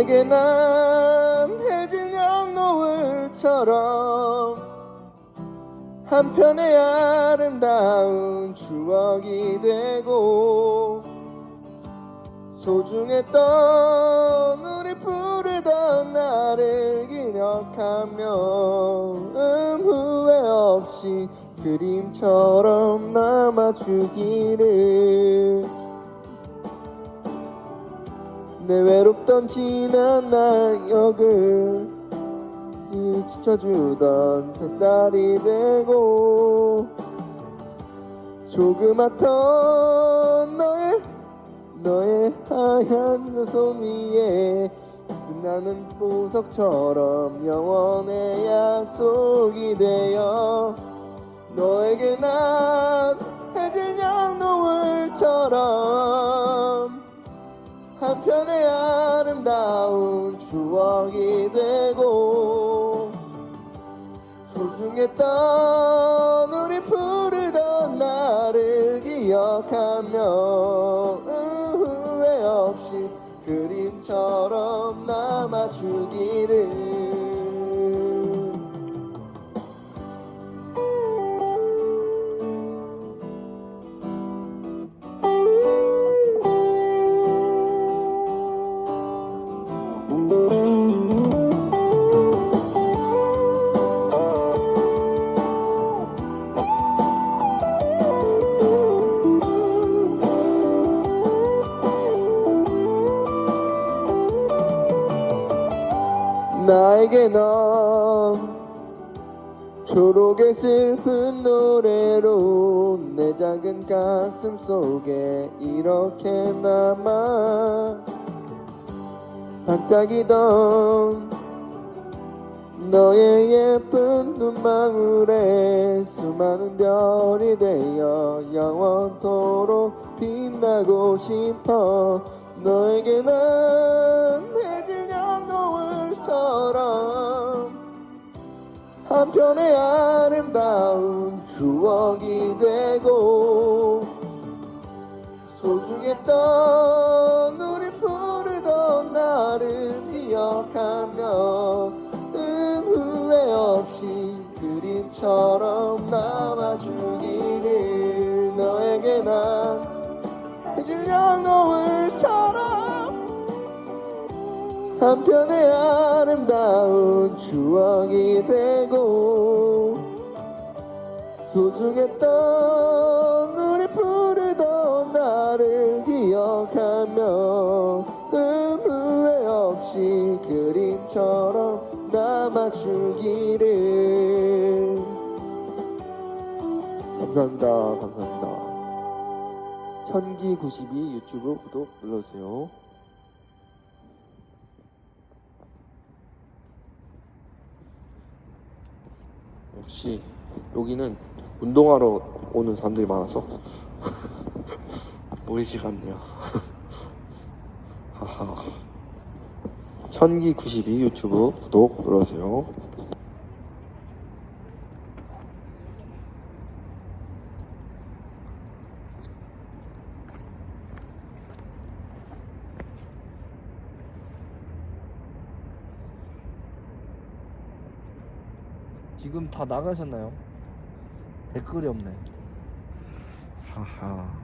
너에게 난 해질녘 노을처럼 한 편의 아름다운 추억이 되고 소중했던 우리 부르던 나를 기억하며 음 후회 없이 그림처럼 남아주기를 내 외롭던 지난 날역을 지켜주던 햇살이 되고 조그맣던 너의 너의 하얀 그손 위에 빛나는 보석처럼 영원의 약속이 되어 너에게 난 한편의 아름다운 추억이 되고 소중했던 우리 부르던 나를 기억하며 음, 후회 없이 그림처럼 남아주기를 나에게 넌 초록의 슬픈 노래로 내 작은 가슴 속에 이렇게 남아 반짝이던 너의 예쁜 눈망울에 수많은 별이 되어 영원토록 빛나고 싶어 너에게 난 해질 녘 노을처럼 한편의 아름다운 추억이 되고 소중했던 우리 부르던 나를 기억하며 음 후회 없이 그림처럼 남아주기를 너에게 난 해질녘 노을처럼 한편의 아름다운 추억이 되고 소중했던 우리 부르던 나를 기억하며 음 후회 없이 그림처럼 남아주기를. 감사합니다. 감사합니다. 천기 92 유튜브 구독 눌러주세요 역시 여기는 운동하러 오는 사람들이 많아서 보이지가 않네요. 하하. 천기 92 유튜브 구독 눌러주세요. 지금 다 나가셨나요? 댓글이 없네. 하하.